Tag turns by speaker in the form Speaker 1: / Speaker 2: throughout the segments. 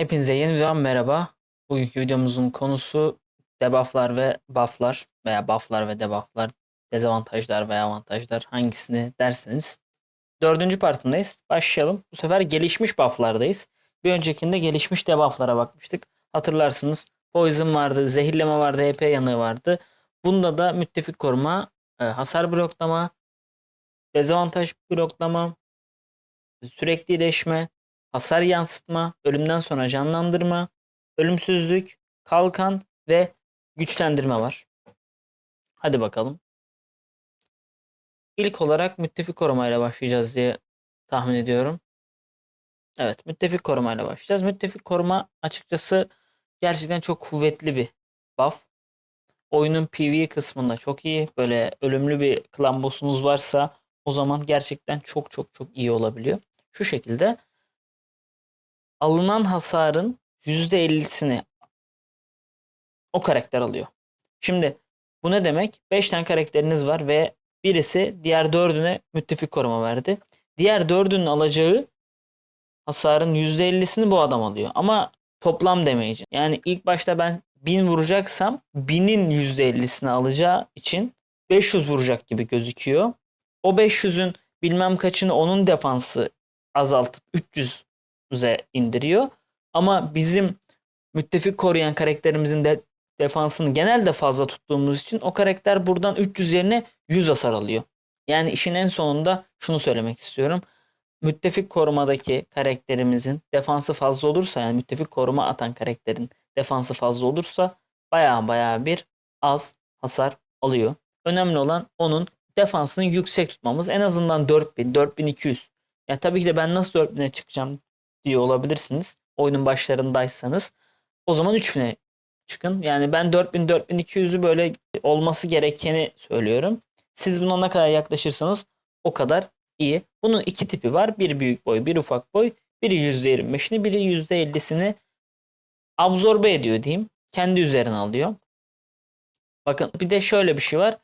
Speaker 1: Hepinize yeni videodan merhaba. Bugünkü videomuzun konusu debufflar ve bufflar veya bufflar ve debufflar, dezavantajlar veya avantajlar hangisini derseniz. Dördüncü partındayız. Başlayalım. Bu sefer gelişmiş bufflardayız. Bir öncekinde gelişmiş debufflara bakmıştık. Hatırlarsınız poison vardı, zehirleme vardı, HP yanığı vardı. Bunda da müttefik koruma, e, hasar bloklama, dezavantaj bloklama, sürekli iyileşme, hasar yansıtma, ölümden sonra canlandırma, ölümsüzlük, kalkan ve güçlendirme var. Hadi bakalım. İlk olarak müttefik korumayla başlayacağız diye tahmin ediyorum. Evet, müttefik korumayla başlayacağız. Müttefik koruma açıkçası gerçekten çok kuvvetli bir buff. Oyunun PvE kısmında çok iyi. Böyle ölümlü bir klan boss'unuz varsa o zaman gerçekten çok çok çok iyi olabiliyor. Şu şekilde alınan hasarın %50'sini o karakter alıyor. Şimdi bu ne demek? 5 tane karakteriniz var ve birisi diğer 4'üne müttefik koruma verdi. Diğer 4'ünün alacağı hasarın %50'sini bu adam alıyor. Ama toplam damage. Yani ilk başta ben 1000 vuracaksam 1000'in %50'sini alacağı için 500 vuracak gibi gözüküyor. O 500'ün bilmem kaçını onun defansı azaltıp 300'e indiriyor. Ama bizim müttefik koruyan karakterimizin de defansını genelde fazla tuttuğumuz için o karakter buradan 300 yerine 100 hasar alıyor. Yani işin en sonunda şunu söylemek istiyorum. Müttefik korumadaki karakterimizin defansı fazla olursa yani müttefik koruma atan karakterin defansı fazla olursa baya baya bir az hasar alıyor. Önemli olan onun defansını yüksek tutmamız. En azından 4000, 4200. Ya tabii ki de ben nasıl 4000'e çıkacağım diye olabilirsiniz. Oyunun başlarındaysanız. O zaman 3000'e çıkın. Yani ben 4000 4200'ü böyle olması gerekeni söylüyorum. Siz buna ne kadar yaklaşırsanız o kadar iyi. Bunun iki tipi var. Bir büyük boy, bir ufak boy. Biri %25'ini, biri %50'sini absorbe ediyor diyeyim. Kendi üzerine alıyor. Bakın bir de şöyle bir şey var.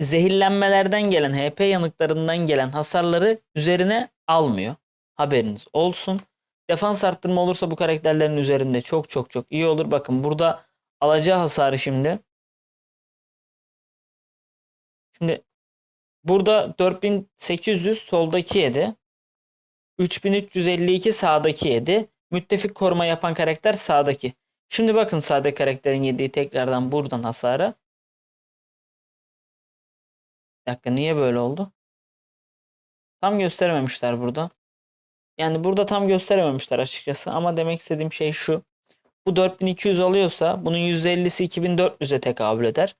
Speaker 1: Zehirlenmelerden gelen, HP yanıklarından gelen hasarları üzerine almıyor. Haberiniz olsun. Defans arttırma olursa bu karakterlerin üzerinde çok çok çok iyi olur. Bakın burada alacağı hasarı şimdi. Şimdi burada 4800 soldaki yedi. 3352 sağdaki yedi. Müttefik koruma yapan karakter sağdaki. Şimdi bakın sağdaki karakterin yediği tekrardan buradan hasarı. Bir dakika niye böyle oldu? Tam gösterememişler burada. Yani burada tam gösterememişler açıkçası ama demek istediğim şey şu. Bu 4200 alıyorsa bunun %50'si 2400'e tekabül eder.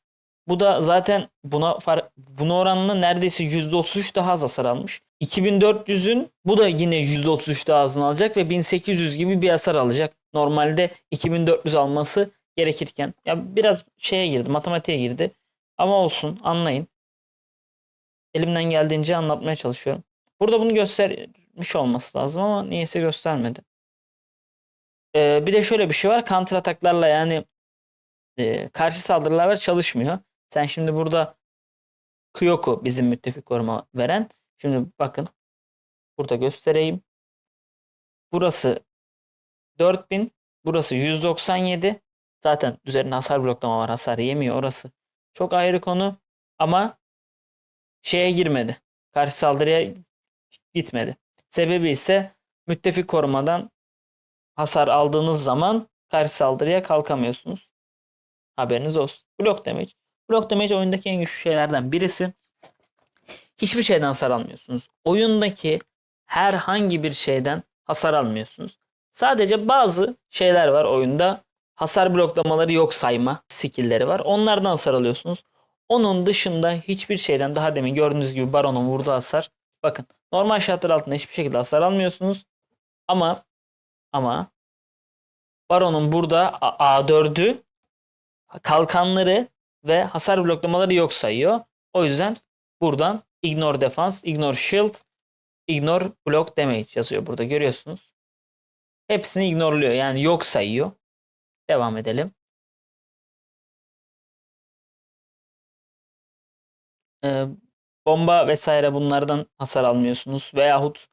Speaker 1: Bu da zaten buna buna oranla neredeyse %33 daha az hasar almış. 2400'ün bu da yine %33 daha azını alacak ve 1800 gibi bir hasar alacak. Normalde 2400 alması gerekirken. Ya biraz şeye girdi, matematiğe girdi. Ama olsun, anlayın. Elimden geldiğince anlatmaya çalışıyorum. Burada bunu göstermiş olması lazım ama niyeyse göstermedi. Ee, bir de şöyle bir şey var. Counter ataklarla yani e, karşı saldırılarla çalışmıyor. Sen şimdi burada Kyoko bizim müttefik koruma veren. Şimdi bakın. Burada göstereyim. Burası 4000. Burası 197. Zaten üzerinde hasar bloklama var. Hasar yemiyor orası. Çok ayrı konu. Ama şeye girmedi. Karşı saldırıya gitmedi. Sebebi ise müttefik korumadan hasar aldığınız zaman karşı saldırıya kalkamıyorsunuz. Haberiniz olsun. Blok damage. Blok damage oyundaki en güçlü şeylerden birisi. Hiçbir şeyden hasar almıyorsunuz. Oyundaki herhangi bir şeyden hasar almıyorsunuz. Sadece bazı şeyler var oyunda. Hasar bloklamaları yok sayma skill'leri var. Onlardan hasar alıyorsunuz. Onun dışında hiçbir şeyden daha demin gördüğünüz gibi Baron'un vurduğu hasar. Bakın normal şartlar altında hiçbir şekilde hasar almıyorsunuz. Ama ama Baron'un burada A4'ü kalkanları ve hasar bloklamaları yok sayıyor. O yüzden buradan ignore defense, ignore shield, ignore block damage yazıyor burada görüyorsunuz. Hepsini ignorluyor yani yok sayıyor. Devam edelim. Ee, bomba vesaire bunlardan hasar almıyorsunuz. Veyahut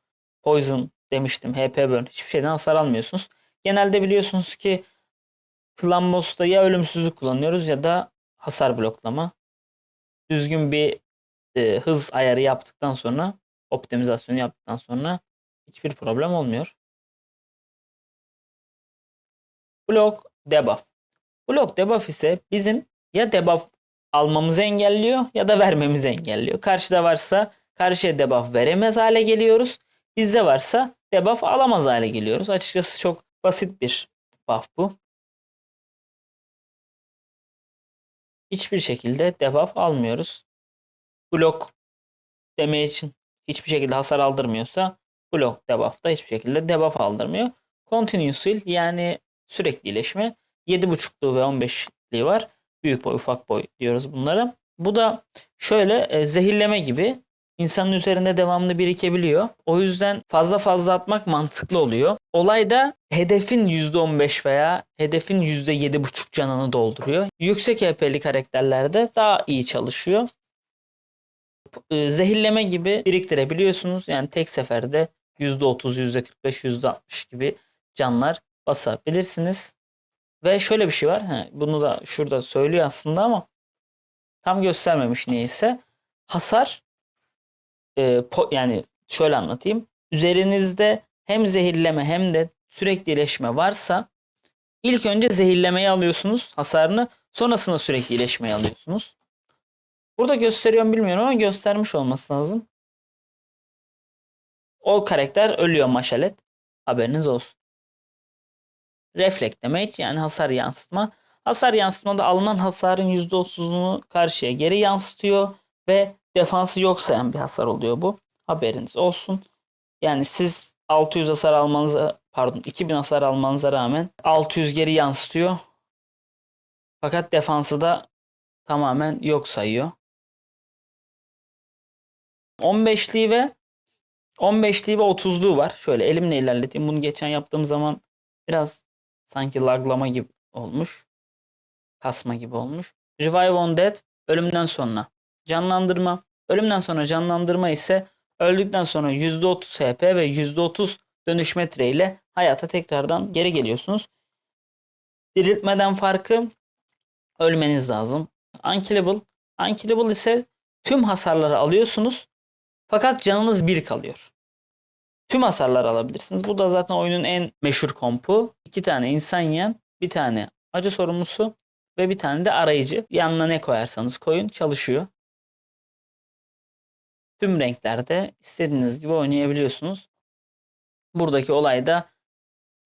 Speaker 1: poison demiştim. HP burn. Hiçbir şeyden hasar almıyorsunuz. Genelde biliyorsunuz ki Flambos'ta ya ölümsüzlük kullanıyoruz ya da hasar bloklama. Düzgün bir e, hız ayarı yaptıktan sonra optimizasyonu yaptıktan sonra hiçbir problem olmuyor. Block debuff. Block debuff ise bizim ya debuff almamızı engelliyor ya da vermemizi engelliyor. Karşıda varsa karşıya debuff veremez hale geliyoruz. Bizde varsa debuff alamaz hale geliyoruz. Açıkçası çok basit bir buff bu. Hiçbir şekilde debuff almıyoruz. Blok deme için hiçbir şekilde hasar aldırmıyorsa blok debuff da hiçbir şekilde debuff aldırmıyor. Continuous heal yani sürekli iyileşme 7.5'luğu ve 15'liği var. Büyük boy, ufak boy diyoruz bunlara. Bu da şöyle e, zehirleme gibi insanın üzerinde devamlı birikebiliyor. O yüzden fazla fazla atmak mantıklı oluyor. Olay da hedefin %15 veya hedefin %7.5 canını dolduruyor. Yüksek HP'li karakterlerde daha iyi çalışıyor. E, Zehirleme gibi biriktirebiliyorsunuz. Yani tek seferde %30, %45, %60 gibi canlar basabilirsiniz. Ve şöyle bir şey var. Bunu da şurada söylüyor aslında ama tam göstermemiş niyeyse. Hasar e, po- yani şöyle anlatayım. Üzerinizde hem zehirleme hem de sürekli iyileşme varsa ilk önce zehirlemeyi alıyorsunuz hasarını sonrasında sürekli iyileşmeyi alıyorsunuz. Burada gösteriyorum bilmiyorum ama göstermiş olması lazım. O karakter ölüyor maşalet. Haberiniz olsun. Reflect damage yani hasar yansıtma. Hasar yansıtmada alınan hasarın %30'unu karşıya geri yansıtıyor ve defansı yok sayan bir hasar oluyor bu. Haberiniz olsun. Yani siz 600 hasar almanıza pardon 2000 hasar almanıza rağmen 600 geri yansıtıyor. Fakat defansı da tamamen yok sayıyor. 15'liği ve 15'liği ve 30'luğu var. Şöyle elimle ilerleteyim. Bunu geçen yaptığım zaman biraz sanki laglama gibi olmuş. Kasma gibi olmuş. Revive on Dead ölümden sonra canlandırma. Ölümden sonra canlandırma ise öldükten sonra %30 HP ve %30 dönüş metre ile hayata tekrardan geri geliyorsunuz. Diriltmeden farkı ölmeniz lazım. Unkillable. Unkillable ise tüm hasarları alıyorsunuz fakat canınız bir kalıyor. Tüm hasarları alabilirsiniz. Bu da zaten oyunun en meşhur kompu. İki tane insan yiyen, bir tane acı sorumlusu ve bir tane de arayıcı. Yanına ne koyarsanız koyun çalışıyor. Tüm renklerde istediğiniz gibi oynayabiliyorsunuz. Buradaki olay da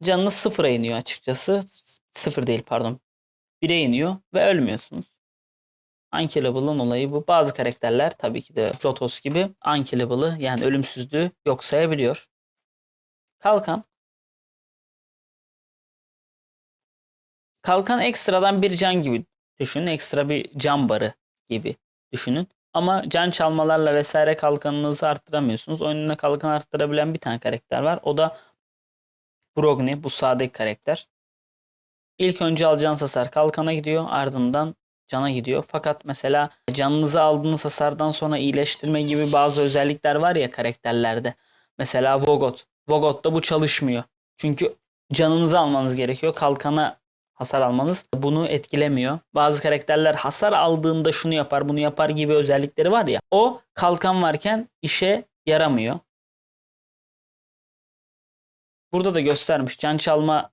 Speaker 1: canınız sıfıra iniyor açıkçası. Sıfır değil pardon. Bire iniyor ve ölmüyorsunuz. Unkillable'ın olayı bu. Bazı karakterler tabii ki de Jotos gibi unkillable'ı yani ölümsüzlüğü yok sayabiliyor. Kalkan. Kalkan ekstradan bir can gibi düşünün. Ekstra bir can barı gibi düşünün. Ama can çalmalarla vesaire kalkanınızı arttıramıyorsunuz. Oyununa kalkan arttırabilen bir tane karakter var. O da Brogni. Bu sağdaki karakter. İlk önce alacağınız hasar kalkana gidiyor. Ardından cana gidiyor. Fakat mesela canınızı aldığınız hasardan sonra iyileştirme gibi bazı özellikler var ya karakterlerde. Mesela Vogot. Vogot'ta bu çalışmıyor. Çünkü canınızı almanız gerekiyor. Kalkana hasar almanız bunu etkilemiyor. Bazı karakterler hasar aldığında şunu yapar bunu yapar gibi özellikleri var ya. O kalkan varken işe yaramıyor. Burada da göstermiş. Can çalma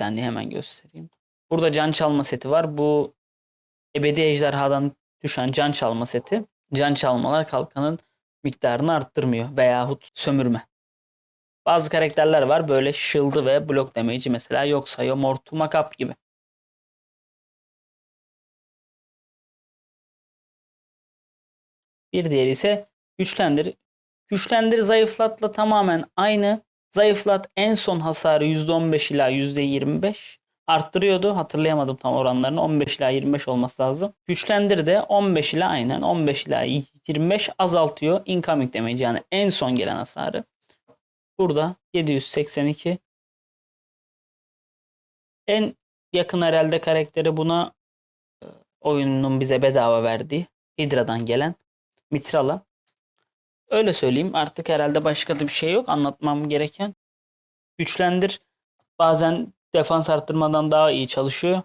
Speaker 1: bir hemen göstereyim. Burada can çalma seti var. Bu ebedi ejderhadan düşen can çalma seti. Can çalmalar kalkanın miktarını arttırmıyor veyahut sömürme. Bazı karakterler var böyle shield'ı ve blok damage'i mesela yok sayıyor. Mortuma Kap gibi. Bir diğeri ise güçlendir. Güçlendir zayıflatla tamamen aynı. Zayıflat en son hasarı %15 ila %25 arttırıyordu. Hatırlayamadım tam oranlarını. 15 ila 25 olması lazım. Güçlendir de 15 ile aynen 15 ila 25 azaltıyor. Incoming damage yani en son gelen hasarı. Burada 782. En yakın herhalde karakteri buna e, oyunun bize bedava verdiği Hydra'dan gelen Mitrala. Öyle söyleyeyim. Artık herhalde başka da bir şey yok anlatmam gereken. güçlendir bazen defans arttırmadan daha iyi çalışıyor.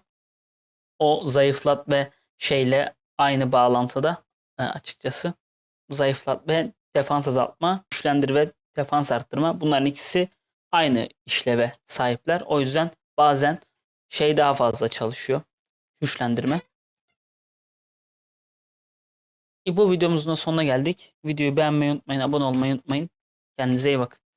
Speaker 1: O zayıflat ve şeyle aynı bağlantıda e, açıkçası. Zayıflat ve defans azaltma, güçlendir ve defans arttırma. Bunların ikisi aynı işleve sahipler. O yüzden bazen şey daha fazla çalışıyor. Güçlendirme. E, Bu videomuzun da sonuna geldik. Videoyu beğenmeyi unutmayın, abone olmayı unutmayın. Kendinize iyi bakın.